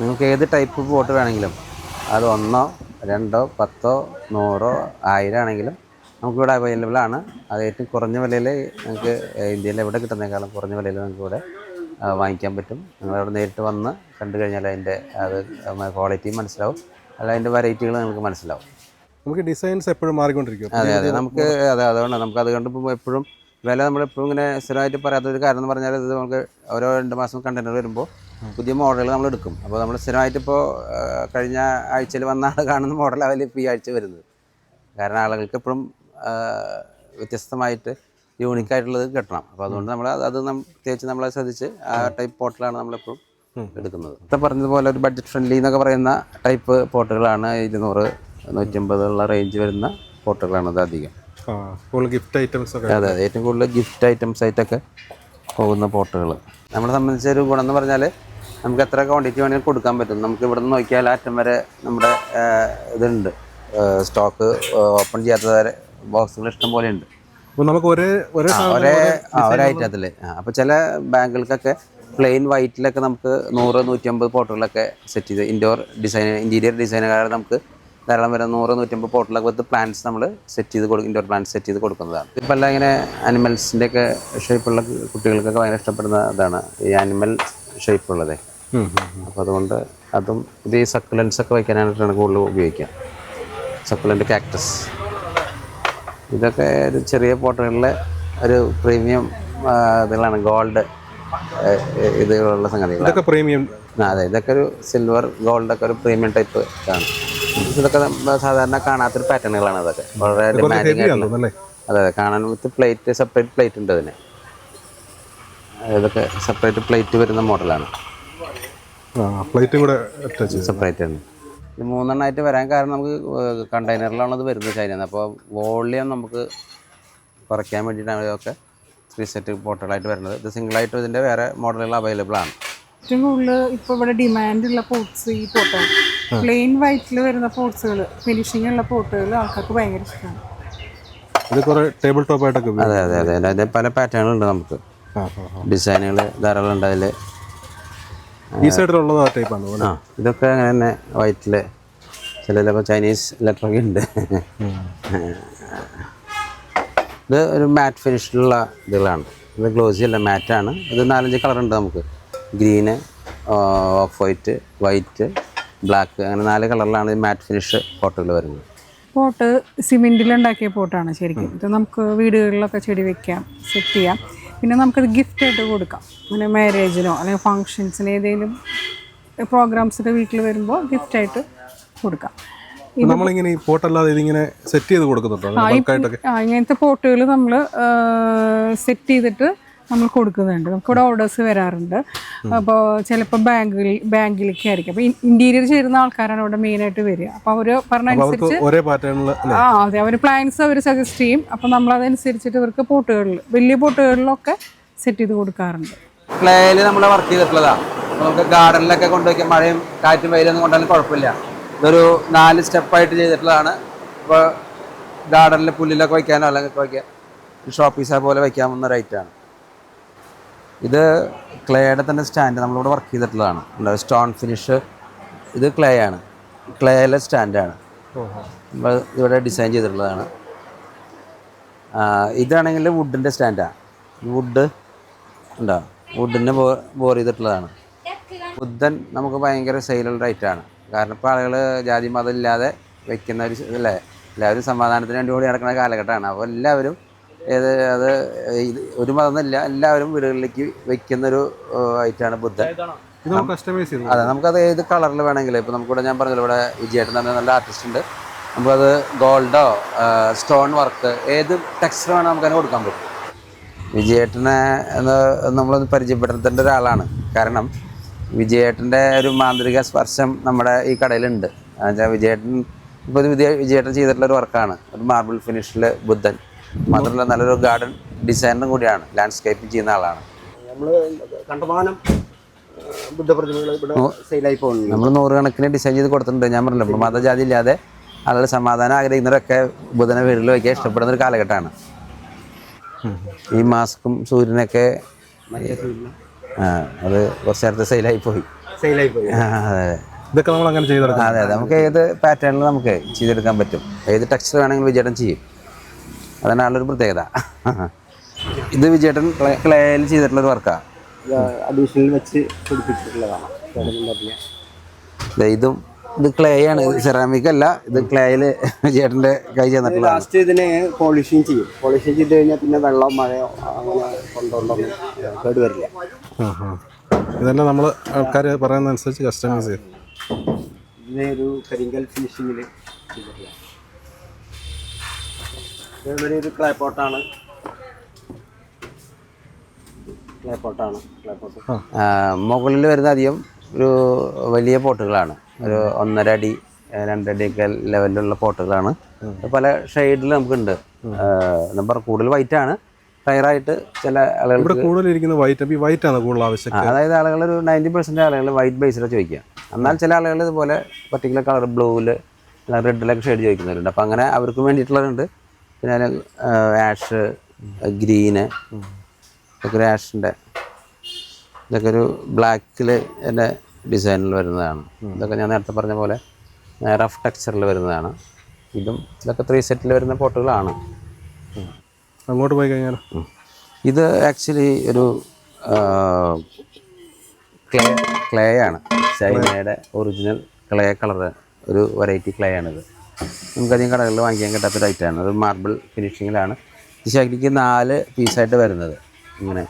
നിങ്ങൾക്ക് ഏത് type boat വേണമെങ്കിലും. അത് ഒന്നോ രണ്ടോ പത്തോ നൂറോ ആയിരം ആണെങ്കിലും നമുക്കിവിടെ അവൈലബിൾ ആണ്. അത് ഏറ്റവും കുറഞ്ഞ വിലയിൽ നിങ്ങൾക്ക് ഇന്ത്യയിൽ എവിടെ കിട്ടുന്നതിനേക്കാളും കുറഞ്ഞ വിലയിൽ നിങ്ങൾക്ക് ഇവിടെ വാങ്ങിക്കാൻ പറ്റും. നിങ്ങൾ അവിടെ നേരിട്ട് വന്ന് കണ്ടു കഴിഞ്ഞാൽ അതിന്റെ അത് ക്വാളിറ്റി മനസ്സിലാവും. അല്ല അതിന്റെ വെറൈറ്റികൾ നിങ്ങൾക്ക് മനസ്സിലാവും. നമുക്ക് ഡിസൈൻസ് എപ്പോഴും മാറിക്കൊണ്ടിരിക്കും. അതെ അതെ. നമുക്ക് അതെ അതുകൊണ്ട് നമുക്ക് അത് ഇപ്പോൾ എപ്പോഴും വില നമ്മളെപ്പോഴും ഇങ്ങനെ സ്ഥിരമായിട്ട് പറയാത്തൊരു കാരണം എന്ന് പറഞ്ഞാൽ ഇത് നമുക്ക് ഓരോ രണ്ട് മാസം കണ്ടെയ്നർ വരുമ്പോൾ പുതിയ മോഡലുകൾ നമ്മൾ എടുക്കും. അപ്പോൾ നമ്മൾ സ്ഥിരമായിട്ട് ഇപ്പോൾ കഴിഞ്ഞ ആഴ്ചയിൽ വന്ന ആൾ കാണുന്ന മോഡലാവില്ല ഇപ്പോൾ ഈ ആഴ്ച വരുന്നത്. കാരണം ആളുകൾക്ക് എപ്പോഴും വ്യത്യസ്തമായിട്ട് യൂണിക് ആയിട്ടുള്ളത് കിട്ടണം. അപ്പോൾ അതുകൊണ്ട് നമ്മൾ അത് പ്രത്യേകിച്ച് നമ്മളെ ശ്രദ്ധിച്ച് ആ ടൈപ്പ് പോർട്ടലാണ് നമ്മളെപ്പോഴും എടുക്കുന്നത്. ഇപ്പം പറഞ്ഞതുപോലെ ഒരു ബഡ്ജറ്റ് ഫ്രണ്ട്ലി എന്നൊക്കെ പറയുന്ന ടൈപ്പ് പോർട്ടുകളാണ് ഇരുന്നൂറ് നൂറ്റമ്പത് ഉള്ള റേഞ്ച് വരുന്ന പോർട്ടുകളാണ് അത് അധികം. ഗിഫ്റ്റ് ഐറ്റംസ് ഒക്കെ. അതെ അതെ. ഏറ്റവും കൂടുതൽ ഗിഫ്റ്റ് ഐറ്റംസ് ആയിട്ടൊക്കെ പോകുന്ന പോർട്ടുകൾ നമ്മളെ സംബന്ധിച്ച ഒരു ഗുണം എന്ന് പറഞ്ഞാൽ നമുക്ക് എത്ര ക്വാണ്ടിറ്റി വേണമെങ്കിലും കൊടുക്കാൻ പറ്റും. നമുക്ക് ഇവിടെ നിന്ന് നോക്കിയാൽ അറ്റം വരെ നമ്മുടെ ഇതുണ്ട്. സ്റ്റോക്ക് ഓപ്പൺ ചെയ്യാത്ത വരെ ബോക്സുകൾ ഇഷ്ടം പോലെ ഉണ്ട്. നമുക്ക് ഒരേ ഒരേ ഒരേ ഒരേ അപ്പോൾ ചില ബാങ്കുകൾക്കൊക്കെ പ്ലെയിൻ വൈറ്റിലൊക്കെ നമുക്ക് നൂറ് നൂറ്റമ്പത് പോട്ടുകളൊക്കെ സെറ്റ് ചെയ്ത് ഇൻഡോർ ഡിസൈൻ ഇന്റീരിയർ ഡിസൈനുകാരെ നമുക്ക് ധാരാളം വരെ നൂറ് നൂറ്റമ്പത് പോട്ടിലൊക്കെ വെച്ച് പ്ലാന്റ്സ് നമ്മൾ സെറ്റ് ചെയ്ത് കൊടുക്കും ഇൻഡോർ പ്ലാന്റ്സ് സെറ്റ് ചെയ്ത് കൊടുക്കുന്നതാണ്. ഇപ്പം എല്ലാം ഇങ്ങനെ അനിമൽസിന്റെ ഒക്കെ ഷേപ്പുള്ള കുട്ടികൾക്കൊക്കെ ഭയങ്കര ഇഷ്ടപ്പെടുന്ന ഇതാണ്. ഈ അനിമൽ ഷേപ്പുള്ളത്. അപ്പോൾ അതുകൊണ്ട് അതും ഇത് ഈ സക്കുലൻസ് ഒക്കെ വയ്ക്കാനായിട്ടാണ് കൂടുതൽ ഉപയോഗിക്കുക. സക്കുലന്റ് കാക്ടസ് ഇതൊക്കെ ഒരു ചെറിയ പോട്ടുകളിലെ ഒരു പ്രീമിയം ഇതുകളാണ് ഗോൾഡ് ഇതുകളുള്ള സംഗതികൾ ഇതൊക്കെ പ്രീമിയം അതെ ഇതൊക്കെ ഒരു സിൽവർ ഗോൾഡ് ഒക്കെ ഒരു പ്രീമിയം ടൈപ്പ് ഇതാണ് ഇതൊക്കെ സാധാരണ കാണാത്തൊരു പാറ്റേണുകളാണ് അതൊക്കെ വളരെ ഡിമാൻഡിങ് ആയിട്ടുള്ള അതെ അതെ കാണാൻ വിത്ത് പ്ലേറ്റ് സെപ്പറേറ്റ് പ്ലേറ്റ് ഉണ്ട് അതിന്. ഇതൊക്കെ സെപ്പറേറ്റ് പ്ലേറ്റ് വരുന്ന മോഡലാണ് പ്ലേറ്റും കൂടെ സെപ്പറേറ്റ് ആണ്. ഇത് മൂന്നെണ്ണമായിട്ട് വരാൻ കാരണം നമുക്ക് കണ്ടെയ്നറിലാണ് അത് വരുന്നത് ചൈനയിൽ നിന്ന് അപ്പോൾ വോളിയം നമുക്ക് കുറയ്ക്കാൻ വേണ്ടിയിട്ടാണ് ഇതൊക്കെ ത്രീ സെറ്റ് ബോട്ടിലായിട്ട് വരുന്നത്. ഇത് സിംഗിളായിട്ട് ഇതിന്റെ വേറെ മോഡലുകൾ അവൈലബിൾ ആണ്. ഏറ്റവും കൂടുതൽ ഇപ്പോൾ ഇവിടെ ഡിമാൻഡുള്ള പോട്ട്സ് ഈ പോട്ടാണ് പ്ലെയിൻ വൈറ്റിൽ വരുന്ന പോട്ട്സുകൾ ഫിനിഷിംഗ് ഉള്ള പോട്ടുകൾ ആൾക്കാർക്ക് ഭയങ്കര ഇഷ്ടമാണ് ഇത് കുറേ ടേബിൾ ടോപ്പ് ആയിട്ടൊക്കെ ഉപയോഗിക്കും. അതെ അതെ അതെ. അതിന്റെ പല പാറ്റേണുകളുണ്ട് നമുക്ക്. ഡിസൈനുകൾ ധാരാളം ഉണ്ട് അതിൽ ഈ സൈഡിലുള്ളത് ആ ടൈപ്പാണ് ആ ഇതൊക്കെ അങ്ങനെ തന്നെ വൈറ്റിൽ ചിലപ്പോൾ ചൈനീസ് ലെറ്ററൊക്കെ ഉണ്ട്. ഇത് ഒരു മാറ്റ് ഫിനിഷിലുള്ള ഇതുകളാണ്. ഇത് ഗ്ലോസി അല്ല മാറ്റാണ് ഇത് നാലഞ്ച് കളറുണ്ട് നമുക്ക്. Green off white white black അങ്ങനെ നാല് കളറിലാണ് ഈ മാറ്റ് ഫിനിഷ് ഫോട്ടോകൾ വരുന്നത്. പോട്ട് സിമെന്റിൽ ഉണ്ടാക്കിയ പോട്ടാണ് ശരിക്കും. ഇത് നമുക്ക് വീടുകളിലൊക്കെ ചെടി വെക്കാം സെറ്റ് ചെയ്യാം. പിന്നെ നമുക്കത് ഗിഫ്റ്റ് ആയിട്ട് കൊടുക്കാം. അങ്ങനെ മാരേജിനോ അല്ലെങ്കിൽ ഫങ്ഷൻസിന് ഏതെങ്കിലും പ്രോഗ്രാംസ് ഒക്കെ വീട്ടിൽ വരുമ്പോൾ ഗിഫ്റ്റായിട്ട് കൊടുക്കാം. നമ്മളിങ്ങനെ ഈ പോട്ടല്ലാതെ ഇതിങ്ങനെ സെറ്റ് ചെയ്ത് കൊടുക്കുന്നുണ്ടോ? ഇങ്ങനത്തെ പോട്ടുകൾ നമ്മൾ സെറ്റ് ചെയ്തിട്ട് നമ്മൾ കൊടുക്കുന്നുണ്ട്. നമുക്കിവിടെ ഓർഡേഴ്സ് വരാറുണ്ട്. അപ്പോൾ ചിലപ്പോൾ ബാങ്കിൽ ബാങ്കിലേക്ക് ആയിരിക്കും. അപ്പോൾ ഇന്റീരിയർ ചേരുന്ന ആൾക്കാരാണ് ഇവിടെ മെയിനായിട്ട് വരിക. അപ്പോൾ അവർ പറഞ്ഞ അനുസരിച്ച് ഒരേ പാറ്റേണിൽ ആ അതെ. അവർ പ്ലാൻസ് അവർ സജസ്റ്റ് ചെയ്യും. അപ്പോൾ നമ്മൾ അതനുസരിച്ചിട്ട് ഇവർക്ക് പോട്ടുകളിൽ വലിയ പോട്ടുകളിലൊക്കെ സെറ്റ് ചെയ്ത് കൊടുക്കാറുണ്ട്. പ്ലേയിൽ നമ്മൾ വർക്ക് ചെയ്തിട്ടുള്ളതാണ് നമുക്ക് ഗാർഡനിലൊക്കെ കൊണ്ടുവയ്ക്കാൻ മഴയും കാറ്റും വെയിലൊന്നും കൊണ്ടാലും കുഴപ്പമില്ല. ഇതൊരു നാല് സ്റ്റെപ്പായിട്ട് ചെയ്തിട്ടുള്ളതാണ്. ഇപ്പോൾ ഗാർഡനിൽ പുല്ലിലൊക്കെ വയ്ക്കാനോ അല്ലെങ്കിൽ വയ്ക്കാം. ഷോപ്പീസ പീസ പോലെ വയ്ക്കാവുന്ന റൈറ്റാണ് ഐറ്റമാണ് ഇത് ക്ലേയുടെ തന്നെ സ്റ്റാൻഡ് നമ്മളിവിടെ വർക്ക് ചെയ്തിട്ടുള്ളതാണ്. സ്റ്റോൺ ഫിനിഷ് ഇത് ക്ലേ ആണ്. ക്ലേയിലെ സ്റ്റാൻഡാണ് നമ്മൾ ഇവിടെ ഡിസൈൻ ചെയ്തിട്ടുള്ളതാണ്. ഇതാണെങ്കിൽ വുഡിന്റെ സ്റ്റാൻഡാണ് വുഡ് ഉണ്ടോ വുഡിന് ബോ ബോർ ചെയ്തിട്ടുള്ളതാണ്. ബുദ്ധൻ നമുക്ക് ഭയങ്കര സെയിലുള്ള ഐറ്റമാണ് കാരണം ഇപ്പോൾ ആളുകൾ ജാതി മതം ഇല്ലാതെ വെക്കുന്ന ഒരു അല്ലേ? എല്ലാവരും സമാധാനത്തിന് വേണ്ടി കൂടി നടക്കുന്ന കാലഘട്ടമാണ്. അപ്പോൾ എല്ലാവരും ഏത് അത് ഇത് ഒരു മതം എന്നില്ല എല്ലാവരും വീടുകളിലേക്ക് വെക്കുന്നൊരു ഐറ്റമാണ് ബുദ്ധൻ. ഇത് നമുക്ക് കസ്റ്റമൈസ് ചെയ്ത്. അതെ നമുക്കത് ഏത് കളറിൽ വേണമെങ്കിലും. ഇപ്പോൾ നമുക്കിവിടെ ഞാൻ പറഞ്ഞല്ലോ ഇവിടെ വിജയേട്ടൻ എന്ന് പറഞ്ഞ നല്ല ആർട്ടിസ്റ്റ് ഉണ്ട്. നമുക്കത് ഗോൾഡോ സ്റ്റോൺ വർക്ക് ഏത് ടെക്സ്റ്റർ വേണം നമുക്കതിന് കൊടുക്കാൻ പറ്റും. വിജയേട്ടനെ എന്ന് നമ്മളൊന്ന് പരിചയപ്പെടുത്തേണ്ട ഒരാളാണ്. കാരണം വിജയേട്ടന്റെ ഒരു മാന്ത്രിക സ്പർശം നമ്മുടെ ഈ കടയിലുണ്ട്. എന്നുവെച്ചാൽ വിജയേട്ടൻ ഇപ്പോൾ ഒരു വിജയ വിജയേട്ടൻ ചെയ്തിട്ടുള്ള ഒരു വർക്കാണ് ഒരു മാർബിൾ ഫിനിഷിൽ ബുദ്ധൻ. മാത്രമല്ല നല്ലൊരു ഗാർഡൻ ഡിസൈനറും കൂടിയാണ് ലാൻഡ്സ്കേപ്പിംഗ് ചെയ്യുന്ന ആളാണ്. നമ്മൾ കണ്ടമാനം ബുദ്ധപ്രതിമകൾ ഇവിടെ സെയിലായി പോകുന്നു നമ്മൾ നൂറുകണക്കിന് ഡിസൈൻ ചെയ്ത് കൊടുത്തിട്ടുണ്ട്. ഞാൻ പറഞ്ഞല്ലോ ഇപ്പോൾ മതജാതി ഇല്ലാതെ ആളുകൾ സമാധാനം ആഗ്രഹിക്കുന്നവരൊക്കെ ബുധനെ വീട്ടിൽ വയ്ക്കാൻ ഇഷ്ടപ്പെടുന്ന ഒരു കാലഘട്ടമാണ്. ഈ മാസ്കും സൂര്യനൊക്കെ ആ അത് കുറച്ച് നേരത്തെ സെയിലായി പോയി. സെയിലായി പോയി. അതെ ഇതൊക്കെ നമ്മൾ അങ്ങനെ ചെയ്തെടുക്കാം അതെ അതെ നമുക്ക് ഏത് പാറ്റേണിൽ നമുക്ക് ചെയ്തെടുക്കാൻ പറ്റും? ഏത് ടെക്സ്ചർ വേണമെങ്കിലും വിചാരം ചെയ്യും. അതാണ് ആളൊരു പ്രത്യേകത. ഇത് വിജയേട്ടൻ ക്ലേയിൽ ചെയ്തിട്ടുള്ള ഒരു വർക്കാണ് അഡീഷണൽ വെച്ച് പിടിപ്പിച്ചിട്ടുള്ളതാണ്. ഇതും ഇത് ക്ലേ ആണ് സെറാമിക് അല്ല ഇത് ക്ലേയിൽ ചേട്ടന്റെ കൈ ചെന്നിട്ടുള്ള ലാസ്റ്റ് ഇതിനെ പോളിഷിങ് ചെയ്യും. പോളിഷിങ് ചെയ്ത് കഴിഞ്ഞാൽ പിന്നെ വെള്ളം മഴയോ അങ്ങനെ കൊണ്ടുകൊണ്ടൊന്നും കേടുവരില്ല ഇതെല്ലാം നമ്മൾ ആൾക്കാർ പറയുന്ന അനുസരിച്ച് കസ്റ്റമൈസ് ചെയ്യും. ഇതിനെ ഒരു കരിങ്കൽ ഫിനിഷിങ്ങിൽ ചെയ്തിട്ടില്ല ഇതൊരു ഇത് ക്ലേ പോട്ടാണ് ക്ലേ പോട്ടാണ് ക്ലേ പോട്ട് മുകളിൽ വരുന്ന അധികം ഒരു വലിയ പോട്ടുകളാണ്. ഒരു ഒന്നര അടി രണ്ടടിയൊക്കെ ലെവലിലുള്ള പോട്ടുകളാണ്. പല ഷെയ്ഡിൽ നമുക്കുണ്ട്. നമ്പർ കൂടുതൽ വൈറ്റ് ആണ്. ടയറായിട്ട് ചില ആളുകൾ വൈറ്റ് വൈറ്റ് ആണ് കൂടുതൽ ആവശ്യം അതായത് ആളുകൾ ഒരു നയന്റി പെർസെന്റ് ആളുകൾ വൈറ്റ് ബേസിലാണ് ചോദിക്കുക. എന്നാൽ ചില ആളുകൾ ഇതുപോലെ പർട്ടിക്കുലർ കളർ ബ്ലൂവിൽ റെഡിലൊക്കെ ഷെയ്ഡ് ചോദിക്കുന്നവരുണ്ട്. അപ്പോൾ അങ്ങനെ അവർക്ക് വേണ്ടിയിട്ടുള്ളതുണ്ട് പിന്നെ അതിൽ ആഷ് ഗ്രീന് ഇതൊക്കെ ഒരു ആഷിന്റെ ഇതൊക്കെ ഒരു ബ്ലാക്കിൽ എന്റെ ഡിസൈനിൽ വരുന്നതാണ്. ഇതൊക്കെ ഞാൻ നേരത്തെ പറഞ്ഞ പോലെ റഫ് ടെക്സ്ചറിൽ വരുന്നതാണ്. ഇതും ഇതൊക്കെ ത്രീ സെറ്റിൽ വരുന്ന പോട്ടുകളാണ് അങ്ങോട്ട് പോയി കഴിഞ്ഞാൽ ഇത് ആക്ച്വലി ഒരു ക്ലേ ക്ലേ ആണ്. ചൈനയുടെ ഒറിജിനൽ ക്ലേ കളർ ഒരു വെറൈറ്റി ക്ലേ ആണിത്. നമുക്കധികം കടകളിൽ വാങ്ങിക്കാൻ കിട്ടാത്ത ഐറ്റമാണ് അത് മാർബിൾ ഫിനിഷിങ്ങിലാണ് ഇത് ശരിക്കും നാല് പീസായിട്ട് വരുന്നത്. ഇങ്ങനെ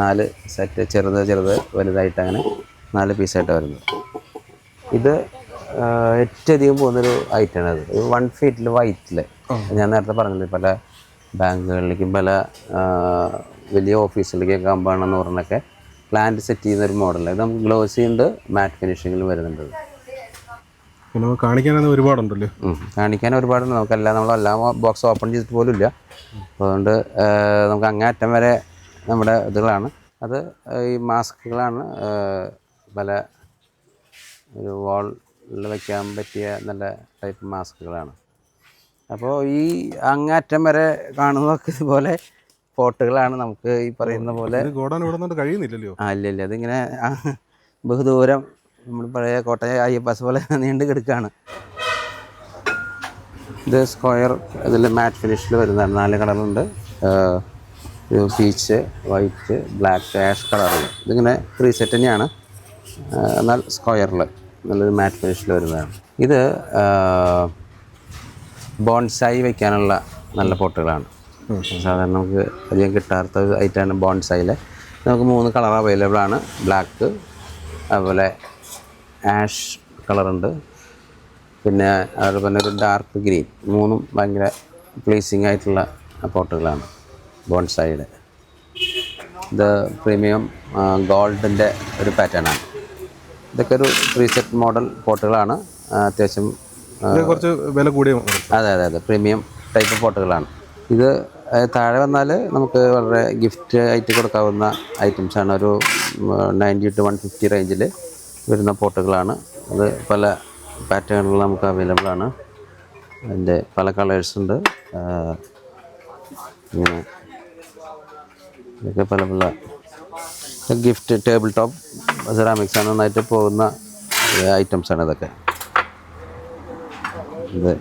നാല് സെറ്റ് ചെറുത് ചെറുത് വലുതായിട്ട് അങ്ങനെ നാല് പീസായിട്ട് വരുന്നത്. ഇത് ഏറ്റവും അധികം പോകുന്നൊരു ഐറ്റമാണ് അത്. വൺ ഫീറ്റിൽ വൈറ്റിൽ ഞാൻ നേരത്തെ പറഞ്ഞില്ലേ പല ബാങ്കുകളിലേക്കും പല വലിയ ഓഫീസിലേക്കൊക്കെ ആകുമ്പോഴാണെന്ന് പറഞ്ഞൊക്കെ പ്ലാന്റ് സെറ്റ് ചെയ്യുന്ന ഒരു മോഡൽ ഇത് നമുക്ക് ഗ്ലോസി ഉണ്ട് മാറ്റ് ഫിനിഷിങ്ങിലും വരുന്നുണ്ട്. നമുക്ക് കാണിക്കാനത് ഒരുപാടുണ്ടല്ലോ. കാണിക്കാൻ ഒരുപാടുണ്ട്. നമുക്കെല്ലാം നമ്മളെല്ലാം ബോക്സ് ഓപ്പൺ ചെയ്തിട്ട് പോലും ഇല്ല അതുകൊണ്ട് നമുക്ക് അങ്ങേ അറ്റം വരെ നമ്മുടെ ഇതുകളാണ്. അത് ഈ മാസ്കുകളാണ് പല ഒരു വാളിൽ വയ്ക്കാൻ പറ്റിയ നല്ല ടൈപ്പ് മാസ്കുകളാണ്. അപ്പോൾ ഈ അങ്ങേറ്റം വരെ കാണുന്നതൊക്കെ ഇതുപോലെ ഫോട്ടുകളാണ് നമുക്ക് ഈ പറയുന്ന പോലെ. കഴിയുന്നില്ലല്ലോ? ആ ഇല്ല ഇല്ല. അതിങ്ങനെ ബഹുദൂരം നമ്മൾ പഴയ കോട്ടയ അയ്യപ്പാസ് പോലെ നീണ്ടു കിടക്കുകയാണ് ഇത് സ്ക്വയർ ഇതിൽ മാറ്റ് ഫിനിഷിൽ വരുന്നതാണ്. നാല് കളറുണ്ട് പീച്ച് വൈറ്റ് ബ്ലാക്ക് ആഷ് കളറിൽ ഇതിങ്ങനെ ത്രീ സെറ്റ് തന്നെയാണ്. എന്നാൽ സ്ക്വയറിൽ നല്ലൊരു മാറ്റ് ഫിനിഷിൽ വരുന്നതാണ്. ഇത് ബോൺസായി വയ്ക്കാനുള്ള നല്ല പോട്ടുകളാണ്. സാധാരണ നമുക്ക് അധികം കിട്ടാത്ത ഐറ്റമാണ് ബോൺസായിൽ നമുക്ക് മൂന്ന് കളർ അവൈലബിൾ ആണ്. ബ്ലാക്ക് അതുപോലെ ആഷ് കളറുണ്ട്. പിന്നെ അതുപോലെ തന്നെ ഒരു ഡാർക്ക് ഗ്രീൻ. മൂന്നും ഭയങ്കര പ്ലീസിങ് ആയിട്ടുള്ള പോട്ടുകളാണ് ബോൺസായിയുടെ. ഇത് പ്രീമിയം ഗോൾഡിന്റെ ഒരു പാറ്റേണാണ് ഇതൊക്കെ ഒരു ത്രീ സെറ്റ് മോഡൽ പോട്ടുകളാണ് അത്യാവശ്യം കുറച്ച് വില കൂടിയ. അതെ അതെ അതെ. പ്രീമിയം ടൈപ്പ് പോട്ടുകളാണ്. ഇത് താഴെ വന്നാൽ നമുക്ക് വളരെ ഗിഫ്റ്റ് ആയിട്ട് കൊടുക്കാവുന്ന ഐറ്റംസ് ആണ്. ഒരു നയന്റി ടു വൺ ഫിഫ്റ്റി റേഞ്ചിൽ വരുന്ന പോട്ടുകളാണ്. അത് പല പാറ്റേണുകൾ നമുക്ക് അവൈലബിൾ ആണ്. അതിന്റെ പല കളേഴ്സ് ഉണ്ട്. ഇങ്ങനെ ഇതൊക്കെ പല പല ഗിഫ്റ്റ് ടേബിൾ ടോപ്പ് സെറാമിക്സ് ആണ് നന്നായിട്ട് പോകുന്ന ഐറ്റംസ് ആണ് ഇതൊക്കെ. ഇത്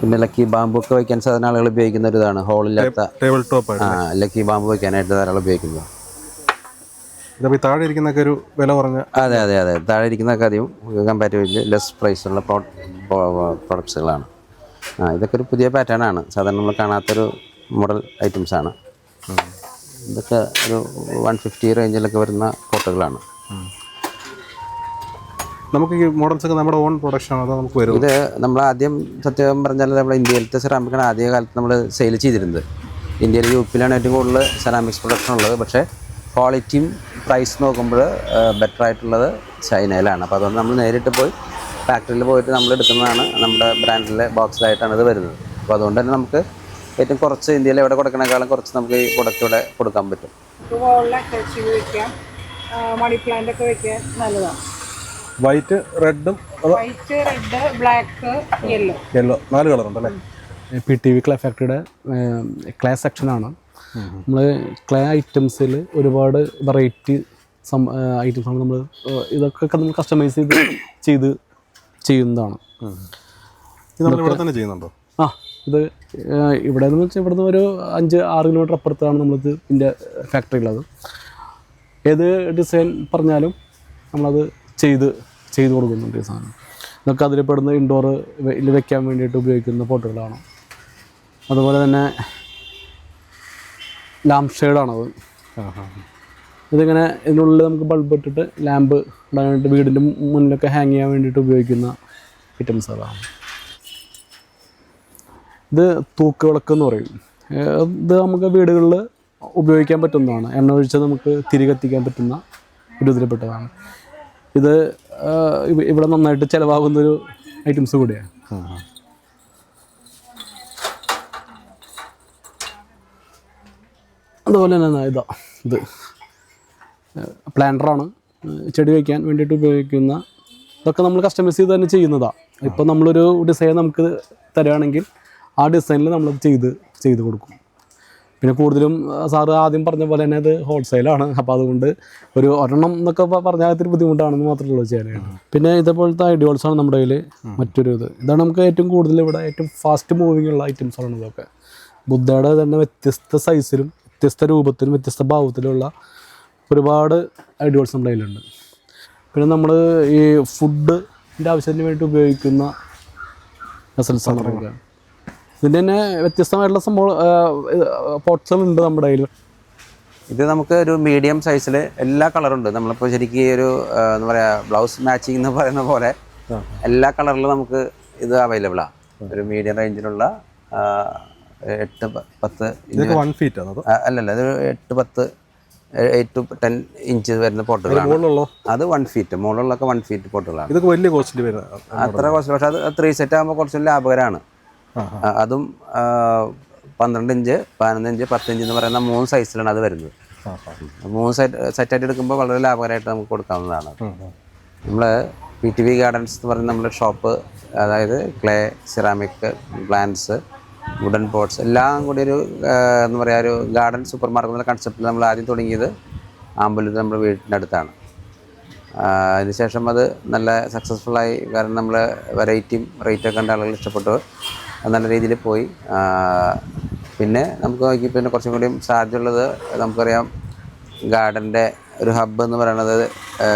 പിന്നെ ലക്കി ബാമ്പു ഒക്കെ വയ്ക്കാൻ സാധാരണ ആളുകൾ ഉപയോഗിക്കുന്ന ഒരു ഇതാണ്. ഹോളില്ലാത്ത ടേബിൾ ടോപ്പ് ആ ലക്കി ബാമ്പു വയ്ക്കാനായിട്ട് ധാരാളം ഉപയോഗിക്കുന്നത് ഇതപ്പോൾ താഴെ ഇരിക്കുന്നൊക്കെ ഒരു വില കുറഞ്ഞ അതെ അതെ അതെ. താഴെ ഇരിക്കുന്നതൊക്കെ അധികം കമ്പാരിറ്റീവ്ലി ലെസ് പ്രൈസുള്ള പ്രൊഡക്ട്സുകളാണ് ആ ഇതൊക്കെ ഒരു പുതിയ പാറ്റേൺ ആണ്. സാധാരണ നമ്മൾ കാണാത്തൊരു മോഡൽ ഐറ്റംസ് ആണ്. ഇതൊക്കെ ഒരു വൺ ഫിഫ്റ്റി റേഞ്ചിലൊക്കെ വരുന്ന കോട്ടുകളാണ് നമുക്ക് ഈ മോഡൽസ് ഒക്കെ നമ്മുടെ ഓൺ പ്രൊഡക്ഷൻ ആണ്? അതോ നമുക്ക് വരും ഇത് നമ്മൾ ആദ്യം സത്യം പറഞ്ഞാൽ നമ്മുടെ ഇന്ത്യയിലത്തെ സെറാമിക്കാണ് ആദ്യ കാലത്ത് നമ്മൾ സെയിൽ ചെയ്തിരുന്നത്. ഇന്ത്യയിൽ യു പിയിലാണ് ഏറ്റവും കൂടുതൽ സെറാമിക്സ് പ്രൊഡക്ഷൻ ഉള്ളത്. പക്ഷേ ക്വാളിറ്റിയും പ്രൈസ് നോക്കുമ്പോൾ ബെറ്റർ ആയിട്ടുള്ളത് ചൈനയിലാണ്. അപ്പോൾ അതുകൊണ്ട് നമ്മൾ നേരിട്ട് പോയി ഫാക്ടറിയിൽ പോയിട്ട് നമ്മൾ എടുക്കുന്നതാണ് നമ്മുടെ ബ്രാൻഡിലെ ബോക്സിലായിട്ടാണ് ഇത് വരുന്നത്. അപ്പോൾ അതുകൊണ്ട് തന്നെ നമുക്ക് ഏറ്റവും കുറച്ച് ഇന്ത്യയിൽ എവിടെ കൊടുക്കണേക്കാളും കുറച്ച് നമുക്ക് ഈ പ്രൊഡക്റ്റ് ഇവിടെ കൊടുക്കാൻ പറ്റും. മണി പ്ലാന്റ് ഒക്കെ വെക്കാൻ നല്ലതാണ്. വൈറ്റ് റെഡും white red black yellow yellow നാല് കളർ ഉണ്ടല്ലേ? പി ടി വി ക്ലാ ഫാക്ടറിയുടെ ക്ലാസ് സെക്ഷനാണ് നമ്മൾ ക്ലേ ഐറ്റംസിൽ ഒരുപാട് വെറൈറ്റി സം ഐറ്റംസാണ് നമ്മൾ ഇതൊക്കെ നമ്മൾ കസ്റ്റമൈസ് ചെയ്ത് ചെയ്ത് ചെയ്യുന്നതാണ്. ഇവിടെ തന്നെ ചെയ്യുന്നുണ്ടോ? ആ ഇത് ഇവിടെ നിന്ന് വെച്ചാൽ ഇവിടുന്ന് ഒരു അഞ്ച് ആറ് കിലോമീറ്റർ അപ്പുറത്താണ് നമ്മളിത് ഇതിന്റെ ഫാക്ടറി ഉള്ളത് ഏത് ഡിസൈൻ പറഞ്ഞാലും നമ്മളത് ചെയ്ത് ചെയ്ത് കൊടുക്കുന്നുണ്ട് ഈ സാധനം. ഇതൊക്കെ അതിൽ പെടുന്ന ഇൻഡോർ വെക്കാൻ വേണ്ടിയിട്ട് ഉപയോഗിക്കുന്ന ഫോട്ടോകളാണ് അതുപോലെ തന്നെ ലാംപ് ഷെയ്ഡാണത് ഇതിങ്ങനെ ഇതിനുള്ളിൽ നമുക്ക് ബൾബ് ഇട്ടിട്ട് ലാമ്പ് ഇടാൻ വേണ്ടിയിട്ട് വീടിന്റെ മുന്നിലൊക്കെ ഹാങ് ചെയ്യാൻ വേണ്ടിയിട്ട് ഉപയോഗിക്കുന്ന ഐറ്റംസ് ഐറ്റംസുകളാണ് ഇത് തൂക്ക് വിളക്ക് എന്ന് പറയും. ഇത് നമുക്ക് വീടുകളിൽ ഉപയോഗിക്കാൻ പറ്റുന്നതാണ്. എണ്ണ ഒഴിച്ച് നമുക്ക് തിരി കത്തിക്കാൻ പറ്റുന്ന ഒരു ഇതിൽപ്പെട്ടതാണ്. ഇത് ഇവിടെ നന്നായിട്ട് ചിലവാകുന്നൊരു ഐറ്റംസ് കൂടിയാണ്. അതുപോലെ തന്നെ ഇതാ ഇത് പ്ലാന്ററാണ് ചെടി വയ്ക്കാൻ വേണ്ടിയിട്ട് ഉപയോഗിക്കുന്ന ഇതൊക്കെ നമ്മൾ കസ്റ്റമൈസ് ചെയ്ത് തന്നെ ചെയ്യുന്നതാണ് ഇപ്പം നമ്മളൊരു ഡിസൈൻ നമുക്ക് തരികയാണെങ്കിൽ ആ ഡിസൈനിൽ നമ്മളത് ചെയ്ത് ചെയ്ത് കൊടുക്കും. പിന്നെ കൂടുതലും സാറ് ആദ്യം പറഞ്ഞ പോലെ തന്നെ അത് ഹോൾസെയിലാണ് അപ്പോൾ അതുകൊണ്ട് ഒരു ഒരെണ്ണം എന്നൊക്കെ പറഞ്ഞാൽ ഇത്തിരി ബുദ്ധിമുട്ടാണെന്ന് മാത്രമേ ഉള്ളൂ ചെയ്യാനായിട്ട്. പിന്നെ ഇതേപോലത്തെ ഐഡിയോൾസാണ് നമ്മുടെ കയ്യിൽ മറ്റൊരു ഇത്. ഇതാണ് നമുക്ക് ഏറ്റവും കൂടുതൽ ഇവിടെ ഏറ്റവും ഫാസ്റ്റ് മൂവിങ് ഉള്ള ഐറ്റംസാണ് ഇതൊക്കെ. ബുദ്ധയുടെ തന്നെ വ്യത്യസ്ത സൈസിലും വ്യത്യസ്ത രൂപത്തിലും വ്യത്യസ്ത ഭാവത്തിലുള്ള ഒരുപാട് ഐഡിയോൾസ് നമ്മുടെ കയ്യിലുണ്ട്. പിന്നെ നമ്മൾ ഈ ഫുഡിന്റെ ആവശ്യത്തിന് വേണ്ടി ഉപയോഗിക്കുന്ന വെസൽസാണ് നമുക്ക് ഇതിന്റെ തന്നെ വ്യത്യസ്തമായിട്ടുള്ള സംഭവം പോട്ട്സുകളുണ്ട് നമ്മുടെ കയ്യിൽ ഇത് നമുക്ക് ഒരു മീഡിയം സൈസിൽ എല്ലാ കളറും ഉണ്ട്. നമ്മളിപ്പോൾ ശരിക്കും ഒരു എന്താ പറയുക ബ്ലൗസ് മാച്ചിങ് എന്ന് പറയുന്ന പോലെ എല്ലാ കളറിലും നമുക്ക് ഇത് അവൈലബിളാണ് ഒരു മീഡിയം റേഞ്ചിലുള്ള എട്ട് പത്ത് വൺ ഫീറ്റ് അല്ലല്ല ഇത് എട്ട് പത്ത് എയ്റ്റ് ടു ടെൻ ഇഞ്ച് വരുന്ന പോട്ടുകളാണ്. അത് വൺ ഫീറ്റ് മുകളിലൊക്കെ വൺ ഫീറ്റ് പോട്ടുകളാണ്. ഇതൊക്കെ വലിയ കോസ്റ്റ് അത്ര കോസ്റ്റ് പക്ഷെ അത് ത്രീ സെറ്റ് ആകുമ്പോൾ കുറച്ചും ലാഭകരമാണ് അതും പന്ത്രണ്ട് ഇഞ്ച് പതിനൊന്ന് ഇഞ്ച് പത്ത് ഇഞ്ച് എന്ന് പറയുന്ന മൂന്ന് സൈസിലാണ് അത് വരുന്നത്. മൂന്ന് സെറ്റ് സെറ്റായിട്ട് എടുക്കുമ്പോൾ വളരെ ലാഭകരമായിട്ട് നമുക്ക് കൊടുക്കാവുന്നതാണ്. നമ്മൾ പി ടി വി ഗാർഡൻസ് എന്ന് പറയുന്ന നമ്മുടെ ഷോപ്പ് അതായത് clay ceramic plants wooden pots എല്ലാം കൂടി ഒരു എന്താ പറയുക ഒരു ഗാർഡൻ സൂപ്പർ മാർക്കറ്റ് എന്ന കൺസെപ്റ്റിൽ നമ്മൾ ആദ്യം തുടങ്ങിയത് ആമ്പലൂർ നമ്മുടെ ആഹ് അതിനുശേഷം അത് നല്ല സക്സസ്ഫുള്ളായി കാരണം നമ്മൾ വെറൈറ്റിയും റേറ്റൊക്കെ കണ്ട ആളുകൾ ഇഷ്ടപ്പെട്ടു. നല്ല രീതിയിൽ പോയി. പിന്നെ നമുക്ക് നോക്കി പിന്നെ കുറച്ചും കൂടിയും സാധ്യതയുള്ളത് നമുക്കറിയാം ഗാർഡന്റെ ഒരു ഹബ്ബ് എന്ന് പറയുന്നത്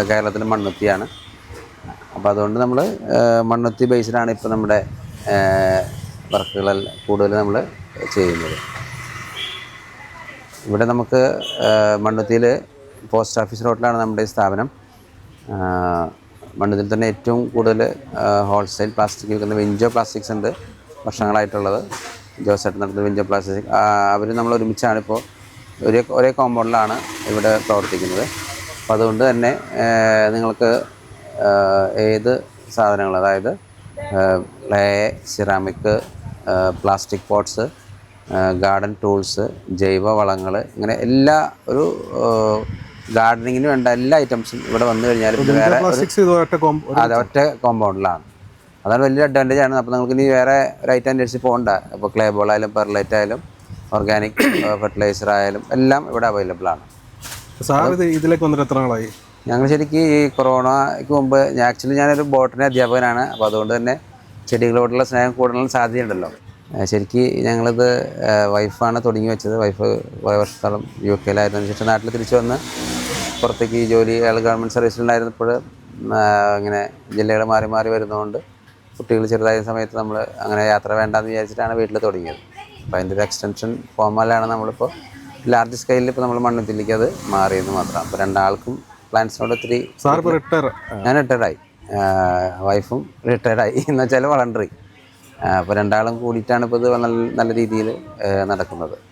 കേരളത്തിലെ മണ്ണുത്തിയാണ്. അപ്പോൾ അതുകൊണ്ട് നമ്മൾ മണ്ണുത്തി ബേസ്ഡാണ് ഇപ്പോൾ നമ്മുടെ വർക്കുകളെല്ലാം കൂടുതൽ നമ്മൾ ചെയ്യുന്നത്. ഇവിടെ നമുക്ക് മണ്ണുത്തിയിൽ പോസ്റ്റ് ഓഫീസ് റോഡിലാണ് നമ്മുടെ സ്ഥാപനം. മണ്ണുത്തിൽ തന്നെ ഏറ്റവും കൂടുതൽ ഹോൾസെയിൽ പ്ലാസ്റ്റിക് വിൽക്കുന്ന വിഞ്ചോ പ്ലാസ്റ്റിക്സ് ഉണ്ട് വർഷങ്ങളായിട്ടുള്ളത് ജോസേട്ടൻ നടത്തുന്ന വിഞ്ചോ പ്ലാസ്റ്റിക് അവർ നമ്മൾ ഒരുമിച്ചാണ് ഇപ്പോൾ ഒരേ ഒരേ കോമ്പൗണ്ടിലാണ് ഇവിടെ പ്രവർത്തിക്കുന്നത്. അപ്പോൾ അതുകൊണ്ട് തന്നെ നിങ്ങൾക്ക് ഏത് സാധനങ്ങൾ അതായത് clay ceramic plastic pots garden tools ജൈവ വളങ്ങൾ ഇങ്ങനെ എല്ലാ ഒരു ഗാർഡനിങ്ങിന് വേണ്ട എല്ലാ ഐറ്റംസും ഇവിടെ വന്നു കഴിഞ്ഞാൽ വേറെ അതെ ഒറ്റ കോമ്പൗണ്ടിലാണ് അതാണ് വലിയ അഡ്വാന്റേജ് ആണ്. അപ്പോൾ നിങ്ങൾക്ക് ഇനി വേറെ ഒരു ഐറ്റം അന്വേഷിച്ച് പോകണ്ട അപ്പോൾ ക്ലേ ബോൾ ആയാലും പെർലൈറ്റ് ആയാലും ഓർഗാനിക് ഫെർട്ടിലൈസർ ആയാലും എല്ലാം ഇവിടെ അവൈലബിൾ ആണ്. സാർ ഇത് ഇതിലേക്ക് വന്നിട്ട് എത്ര നാളായി? ഞങ്ങൾ ശരിക്കും ഈ കൊറോണയ്ക്ക് മുമ്പ് ഞാൻ ആക്ച്വലി ഞാനൊരു ബോട്ടണി അധ്യാപകനാണ്. അപ്പോൾ അതുകൊണ്ട് തന്നെ ചെടികളോടുള്ള സ്നേഹം കൂടാനുള്ള സാധ്യതയുണ്ടല്ലോ. ശരിക്ക് ഞങ്ങളിത് വൈഫാണ് തുടങ്ങി വെച്ചത്. വൈഫ് കുറേ വർഷത്തോളം യു കെയിലായിരുന്നതിന് ശേഷം നാട്ടിൽ തിരിച്ചു വന്ന് പുറത്തേക്ക് ഈ ജോലി അയാൾ ഗവൺമെന്റ് സർവീസിലുണ്ടായിരുന്നപ്പോൾ ഇങ്ങനെ ജില്ലകൾ മാറി മാറി വരുന്നതുകൊണ്ട് കുട്ടികൾ ചെറുതായ സമയത്ത് നമ്മൾ അങ്ങനെ യാത്ര വേണ്ടാന്ന് വിചാരിച്ചിട്ടാണ് വീട്ടിൽ തുടങ്ങിയത്. അപ്പോൾ അതിന്റെ ഒരു എക്സ്റ്റൻഷൻ ഫോമാലാണ് നമ്മളിപ്പോൾ ലാർജ് സ്കെയിലിൽ ഇപ്പോൾ നമ്മൾ മണ്ണുത്തിലേക്ക് അത് മാറിയെന്ന് മാത്രമാണ് അപ്പോൾ രണ്ടാൾക്കും പ്ലാൻസിനോട് ഒത്തിരി ഞാൻ റിട്ടയർഡായി വൈഫും റിട്ടയർഡായി എന്ന് വെച്ചാൽ വളണ്ടറി. അപ്പോൾ രണ്ടാളും കൂടിയിട്ടാണ് ഇപ്പോൾ ഇത് നല്ല നല്ല രീതിയിൽ നടക്കുന്നത്.